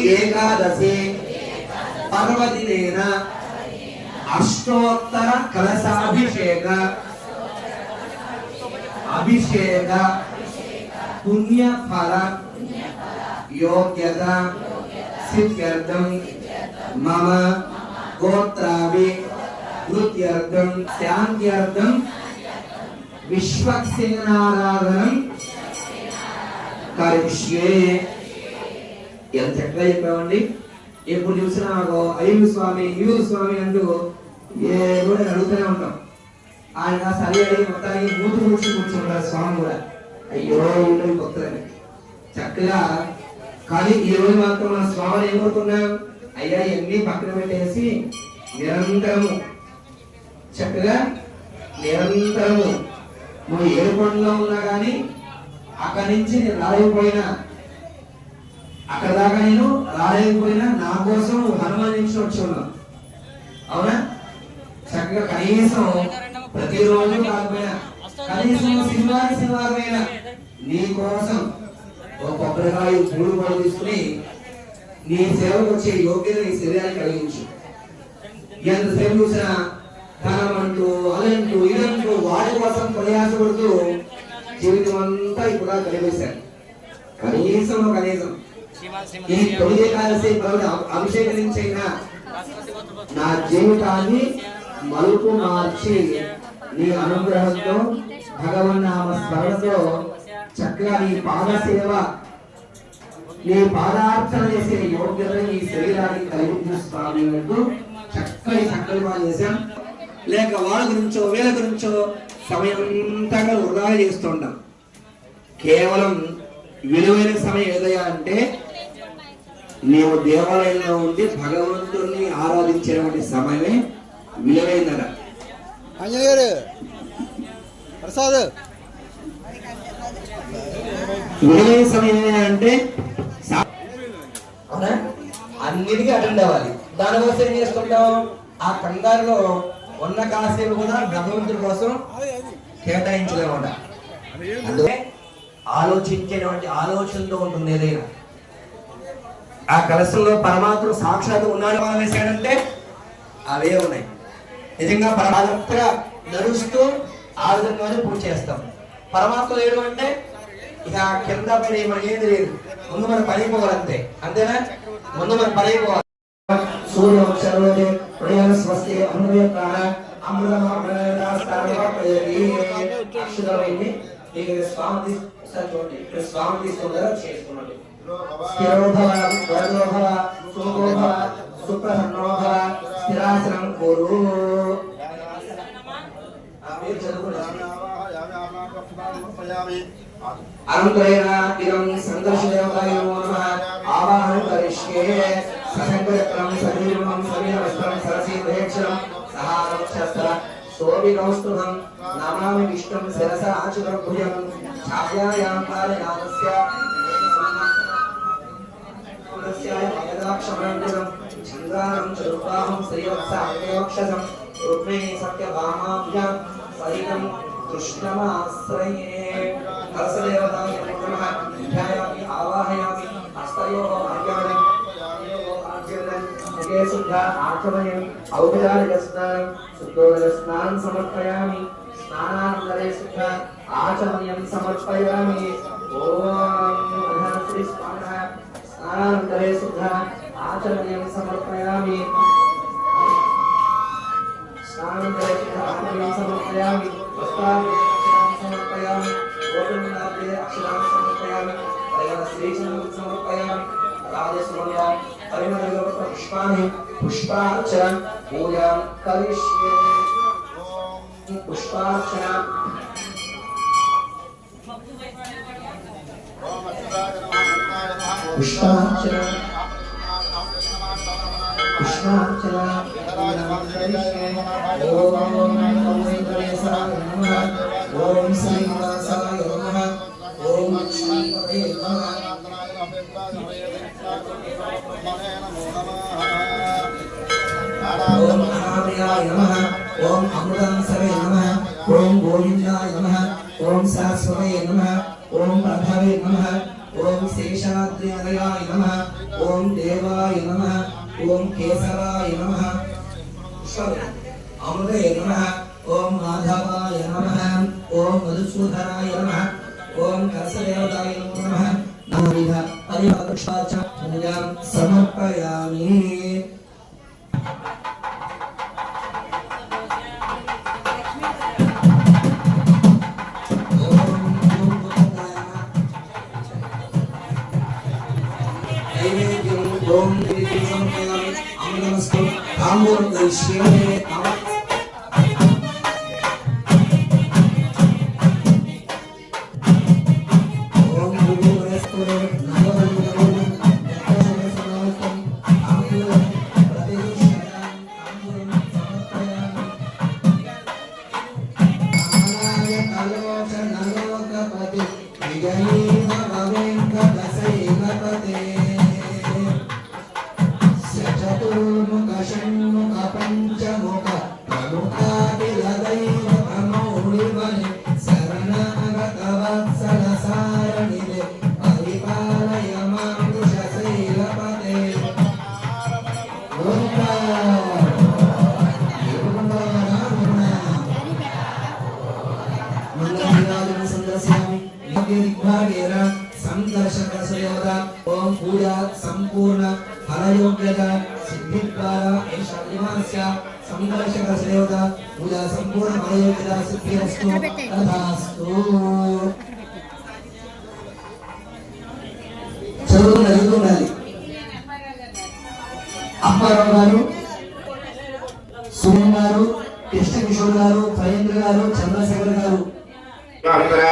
ఏకాదశి. పర్వదినేన అష్టోత్తర కలశాభిషేక. అభిషేక. పుణ్యఫల. యోగ్యత. సిద్ధ్యర్థం. మమ. గోత్రాభి. వృత్యర్థం శాంత్యర్థం విశ్వక్సేనారాధనం. కరిష్యే. ఎంత చక్కగా చెప్పామండి? ఎప్పుడు చూసినా మాకు అయ్యూ స్వామి అయ్యూరు స్వామి అంటూ ఏ కూడా అడుగుతూనే ఉంటాం. ఆయన సరి అడిగి మొత్తానికి మూతు కూర్చుని కూర్చుంటారు స్వామి కూడా. అయ్యో ఇంట్లో కొత్తదని చక్కగా కానీ ఈ రోజు మాత్రం మన స్వామిని ఏమవుతున్నాం అయ్యా ఇవన్నీ పక్కన పెట్టేసి నిరంతరము చక్కగా నిరంతరము. నువ్వు ఏ పనిలో ఉన్నా కానీ అక్కడి నుంచి నేను రాలేకపోయినా అక్కడ దాకా నేను రాలేకపోయినా నా కోసం హనుమాన్ నుంచి వచ్చి ఉన్నావు అవునా? చక్కగా కనీసం ప్రతిరోజు కాకపోయినా కనీసం శనివారం శనివారం నీ కోసం ఒక కొబ్బరికాయ మూడు పళ్ళు తీసుకుని నీ సేవకు వచ్చే యోగ్యత నీ శరీరానికి కలిగించు. ఎంతసేపు చూసినా ధనం అంటూ అదంటూ ఇదంటూ వాడి కోసం ప్రయాసపడుతూ జీవితం అంతా ఇప్పుడు కలిపేశారు. కనీసం కనీసం. ఈ తొలి కాలసి అభిషేకించైనా నా జీవితాన్ని మలుపు మార్చి నీ అనుగ్రహంతో భగవన్నామ స్మరణతో చక్కగా నీ పాద సేవ నీ పాదార్చన చేసే యోగ్యత నీ శరీరానికి కలిగిస్తాను అంటూ చక్కని సంకల్పాలు చేశాం. లేక వాళ్ళ గురించో వీళ్ళ గురించో సమయం అంతగా వృధా చేస్తుంటాం కేవలం విలువైన సమయం ఏదయ్యా అంటే నీవు దేవాలయంలో ఉండి భగవంతుణ్ణి ఆరాధించేటువంటి సమయమే గారు ప్రసాద్. విలువైన సమయం అవునా? అన్నిటికీ అటెండ్ అవ్వాలి. దానికోసం ఏం చేసుకుంటాం? ఆ కంగారులో ఉన్న కాసేపు కూడా భగవంతుడి కోసం కేటాయించలేమట. అందుకే ఆలోచించేటువంటి ఆలోచనతో ఉంటుంది ఏదైనా. ఆ కలశంలో పరమాత్మ సాక్షాత్ ఉన్నాడు. మనం వేశాడంటే అవే ఉన్నాయి. నిజంగా పరమాత్మగా నడుస్తూ ఆ విధంగానే పూజ చేస్తాం. పరమాత్మ లేడు అంటే ఇక కింద పని మన ఏది లేదు. ముందు మనం పని పోవాలంతే అంతేనా? ముందు మనం పని పోవాలి. సూర్య సర్వదే స్వస్తి అమృత ప్రాణ అమృతమైంది స్వామి చూడండి. ఇక్కడ స్వామి తీసుకుంటారా చేసుకున్నాడు. స్థిరోభవ వరదోభవ సుఖోభవ సుప్రసన్నోభవ స్థిరాసనం కురు. ఆ అనంతరేణ ఇదం సందర్శదేవతాయ నమః. ఆవాహనం కరిష్యే. సహారం శస్త్ర నమామి విష్ణుం శిరస ఛాయాయాం పాలయామస్య చరుపాహం శ్రీవత్స రుక్మిణీ సత్యభామాభ్యాం సహితం కృష్ణమాశ్రయే కలసదేవతాయ నమో ధ్యాయామి ఆవాహయామి హస్తయోః అర్ఘ్యమణి ముఖే శుద్ధ ఆచమయం ఔపచారిక స్నానం శుద్ధోదక స్నానం సమర్పయామి స్నానానంతరే శుద్ధ ఆచమయం సమర్పయామి ఓం శ్రీ శుద్ధ ఆచమయం సమర్పయామి సమర్పయామి సమర్పయామి అక్షరాన్ని సమర్పయామి శ్రీచంద్రం సమర్పయామి రాజసుమల్య పరిమళ పుష్పాన్ని పుష్పార్చన పూజాం కరిష్యే పుష్పార్చన పుష్పార్చన పుష్పార్చన పూజాం కరిష్యే ఓం వెంకటేశాయ నమః ఓం శ్రీనివాసాయ నమః ఓం లక్ష్మీపతే నమః ఓం మహాప్రియాయ నమః ఓం అమృతం సవే నమః ఓం గోవిందాయ నమః ఓం సరస్వతే నమః ఓం ప్రభవే నమః ఓం శేషాద్రినయాయ నమః ఓం దేవాయ నమ ఓం కేశవాయ నమ అమృతయ నమ ఓం మాధవాయ నమ ఓం మధుసూదనాయ నమ ఓం కలసదేవతాయ నమ నమః పరిమళపుష్పాచ పూజాం సమర్పయామి दोन तीन संख्या आम्हाला नसतो थांबून शिवाय యోగ్య దిగ్భాగేన సందర్శకసయోద ఓం పూజా సంపూర్ణ ఫలయోగ్యత సిద్ధిద్వార ఏష విమానస్య సందర్శకసయోద పూజా సంపూర్ణ ఫలయోగ్యత సిద్ధిరస్తు. తథాస్తు చదువు చదువుతుండాలి అప్పారావు గారు సుమన్ గారు కృష్ణ కిషోర్ గారు ఫయేంద్ర గారు చంద్రశేఖర్ గారు. అందరూ